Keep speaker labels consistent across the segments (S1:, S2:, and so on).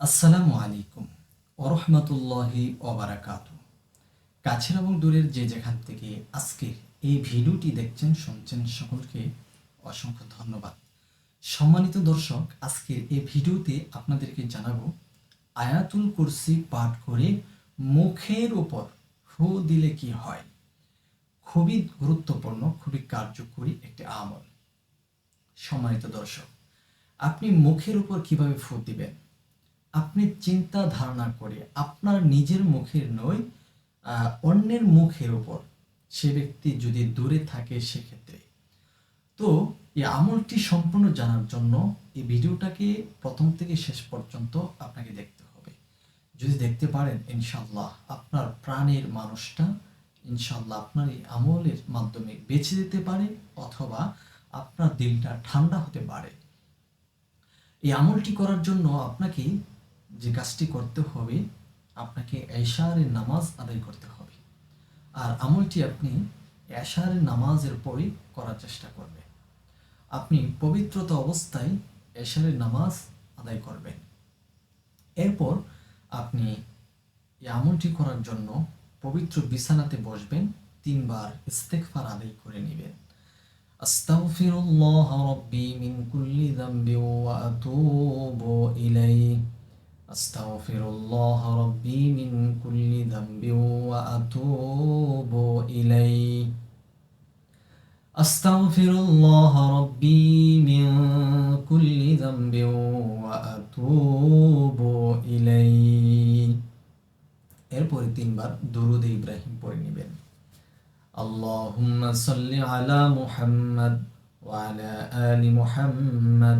S1: আসসালামু আলাইকুম ওরহমতুল্লাহি ওবারাকাত কাছের এবং দূরের যে যেখান থেকে আজকের এই ভিডিওটি দেখছেন, শুনছেন, সকলকে অসংখ্য ধন্যবাদ। সম্মানিত দর্শক, আজকের এই ভিডিওতে আপনাদেরকে জানাব, আয়াতুল কুরসি পাঠ করে মুখের উপর ফু দিলে কি হয়? খুবই গুরুত্বপূর্ণ, খুবই কার্যকরী একটি আমল। সম্মানিত দর্শক, আপনি মুখের উপর কীভাবে ফু দিবেন? আপনি চিন্তা ধারণা করে আপনার নিজের মুখের নয় অন্যের মুখের উপর সে ব্যক্তি যদি দূরে থাকে সেক্ষেত্রে। তো এই আমলটি সম্পূর্ণ জানার জন্য এই ভিডিওটাকে প্রথম থেকে শেষ পর্যন্ত আপনাকে দেখতে হবে। যদি দেখতে পারেন ইনশাল্লাহ আপনার প্রাণের মানুষটা ইনশাল্লাহ আপনার এই আমলের মাধ্যমে বেঁচে যেতে পারে অথবা আপনার দিলটা ঠান্ডা হতে পারে। এই আমলটি করার জন্য আপনাকে যে কাজটি করতে হবে, আপনাকে এশারের নামাজ আদায় করতে হবে। আর আমলটি আপনি এশারের নামাজের পরে করার চেষ্টা করবেন। আপনি পবিত্রতা অবস্থায় এশারের নামাজ আদায় করবেন। এরপর আপনি এই আমলটি করার জন্য পবিত্র বিছানাতে বসবেন, তিনবার ইস্তেকফার আদায় করে নেবেন। আস্তাগফিরুল্লাহ রব্বি মিন কুল্লি যামবি ওয়া আতুবু ইলাইহি। أستغفر الله ربي من كل ذنب وأتوب إليه أستغفر الله ربي من كل ذنب وأتوب إليه এরপরে তিনবার দরুদ ইব্রাহিম পড়ে নেবেন اللهم صل على محمد وعلى آل محمد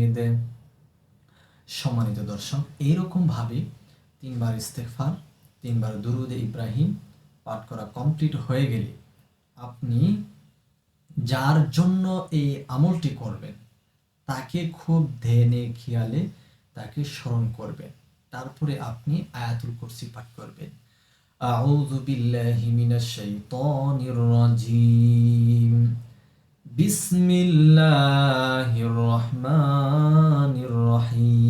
S1: সম্মানিত দর্শক এইরকম ভাবে তিনবার ইস্তেগফার তিনবার দুরুদে ইব্রাহিম পাঠ করা কমপ্লিট হয়ে গেলে আপনি যার জন্য এই আমলটি করবেন তাকে খুব ধ্যানে খেয়ালে তাকে স্মরণ করবেন তারপরে আপনি আয়াতুল কুরসি পাঠ করবেন أعوذ بالله من الشيطان الرجيم بسم الله الرحمن الرحيم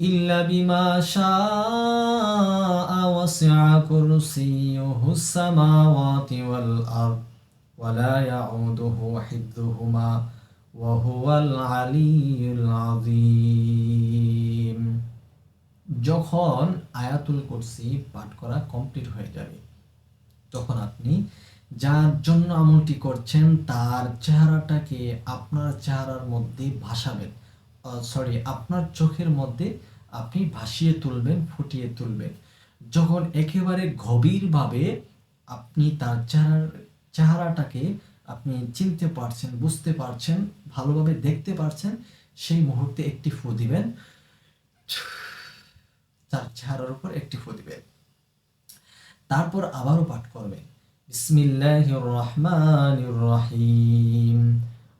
S1: إلا بما شاء وسع كرسيه السماوات والأرض ولا يعوده حفظهما وهو العلي العظيم যখন আয়াতুল কুরসি পাঠ করা কমপ্লিট হয়ে যাবে তখন আপনি যার জন্য আমলটি করছেন তার চেহারাটাকে আপনার চেহারার মধ্যে ভাসাবেন সরি আপনার চোখের মধ্যে আপনি ভাসিয়ে তুলবেন, ফুটিয়ে তুলবেন। যখন একেবারে গভীরভাবে আপনি তার চেহারার, চেহারাটাকে আপনি চিনতে পারছেন, বুঝতে পারছেন, ভালোভাবে দেখতে পারছেন, সেই মুহূর্তে একটি ফু দিবেন। তার চেহারার উপর একটি ফু দিবেন। তারপর আবারও পাঠ করবেন। বিসমিল্লাহির রহমানির রহিম।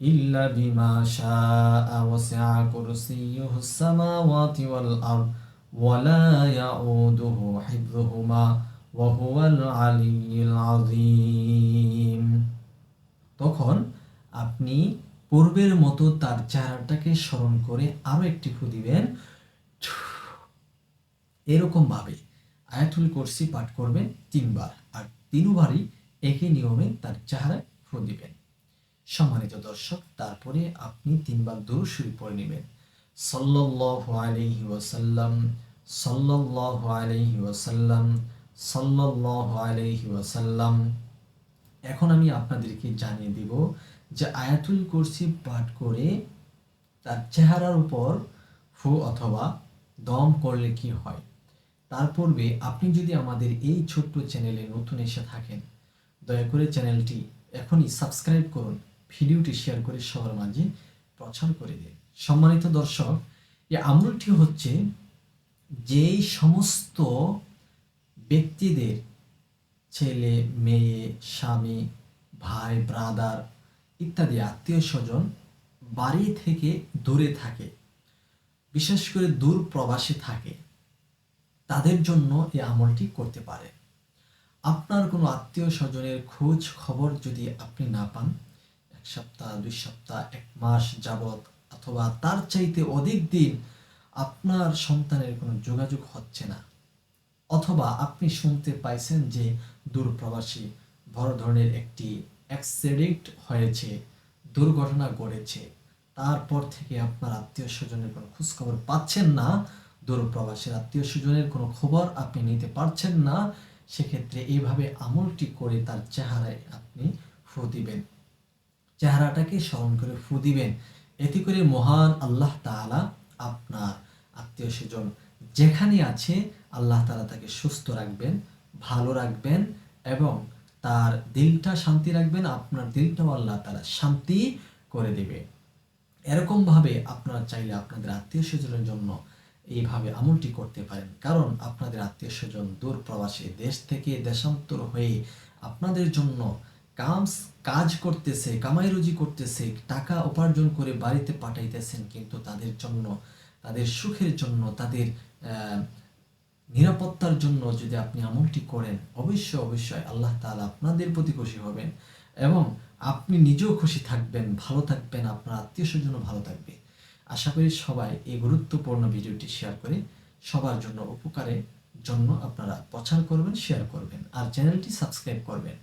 S1: إلا بما شاء وسع كرسيه السماوات والأرض ولا يعوده حفظهما وهو العلي العظيم তখন আপনি পূর্বের মতো তার চেহারাটাকে স্মরণ করে আরো একটি ফু দিবেন এরকম ভাবে আয়াতুল কুরসি পাঠ করবেন তিনবার আর তিনবারই একই নিয়মে তার চেহারায় ফু দিবেন সম্মানিত দর্শক, তারপরে আপনি তিনবার দূর শুরু পড়ে নেবেন। সাল্লাল্লাহু আলাইহি ওয়াসাল্লাম, সাল্লাল্লাহু আলাইহি ওয়াসাল্লাম, সাল্লাল্লাহু আলাইহি ওয়াসাল্লাম। এখন আমি আপনাদেরকে জানিয়ে দিব যে আয়াতুল কুরসি পাঠ করে তার চেহারার উপর ফু অথবা দম করলে কি হয়? তার পূর্বে আপনি যদি আমাদের এই ছোট্ট চ্যানেলে নতুন এসে থাকেন, দয়া করে চ্যানেলটি এখনই সাবস্ক্রাইব করুন। ভিডিওটি শেয়ার করে সবার মাঝে প্রচার করে দিন সম্মানিত দর্শক এই আমলটি হচ্ছে যেই সমস্ত ব্যক্তিদের ছেলে, মেয়ে, স্বামী, ভাই ব্রাদার ইত্যাদি আত্মীয় স্বজন বাড়ি থেকে দূরে থাকে, বিশেষ করে দূর প্রবাসে থাকে, তাদের জন্য এই আমলটি করতে পারে। আপনার কোনো আত্মীয় স্বজনের খোঁজ খবর যদি আপনি না পান সপ্তাহ, দুই সপ্তাহ, এক মাস যাবত অথবা তার চাইতে অধিক দিন আপনার সন্তানের কোনো যোগাযোগ হচ্ছে না। অথবা আপনি শুনতে পাইছেন যে দূরপ্রবাসী বড় ধরনের একটি অ্যাক্সিডেন্ট হয়েছে, দুর্ঘটনা ঘটেছে, তারপর থেকে আপনার আত্মীয় স্বজনের কোনো খোঁজখবর পাচ্ছেন না, দূরপ্রবাসীর আত্মীয় স্বজনের কোনো খবর আপনি নিতে পারছেন না, সেক্ষেত্রে এইভাবে আমলটি করে তার চেহারায় আপনি ফু দিবেন। চেহারাটাকে স্মরণ করে ফু দিবেন। এতে করে মহান আল্লাহ তাআলা আপনার আত্মীয় স্বজন যেখানে আছে, আল্লাহ তালা তাকে সুস্থ রাখবেন, ভালো রাখবেন এবং তার দিলটা শান্তি রাখবেন, আপনার দিলটাও আল্লাহ তাআলা শান্তি করে দেবে। এরকম ভাবে আপনারা চাইলে আপনাদের আত্মীয় স্বজনের জন্য এইভাবে আমলটি করতে পারেন। কারণ আপনাদের আত্মীয় স্বজন দূর প্রবাসে দেশ থেকে দেশান্তর হয়ে আপনাদের জন্য কামস কাজ করতেছে, কামাই রুজি করতেছে, টাকা উপার্জন করে বাড়িতে পাঠাইতেছেন কিন্তু তাদের জন্য, তাদের সুখের জন্য, তাদের নিরাপত্তার জন্য যদি আপনি আমলটি করেন, অবশ্যই অবশ্যই আল্লাহ তাআলা আপনাদের প্রতি খুশি হবেন এবং আপনি নিজেও খুশি থাকবেন, ভালো থাকবেন, আপনার আত্মীয় স্বজনও ভালো থাকবে। আশা করি সবাই এই গুরুত্বপূর্ণ ভিডিওটি শেয়ার করে সবার জন্য উপকারের জন্য আপনারা প্রচার করবেন শেয়ার করবেন আর চ্যানেলটি সাবস্ক্রাইব করবেন।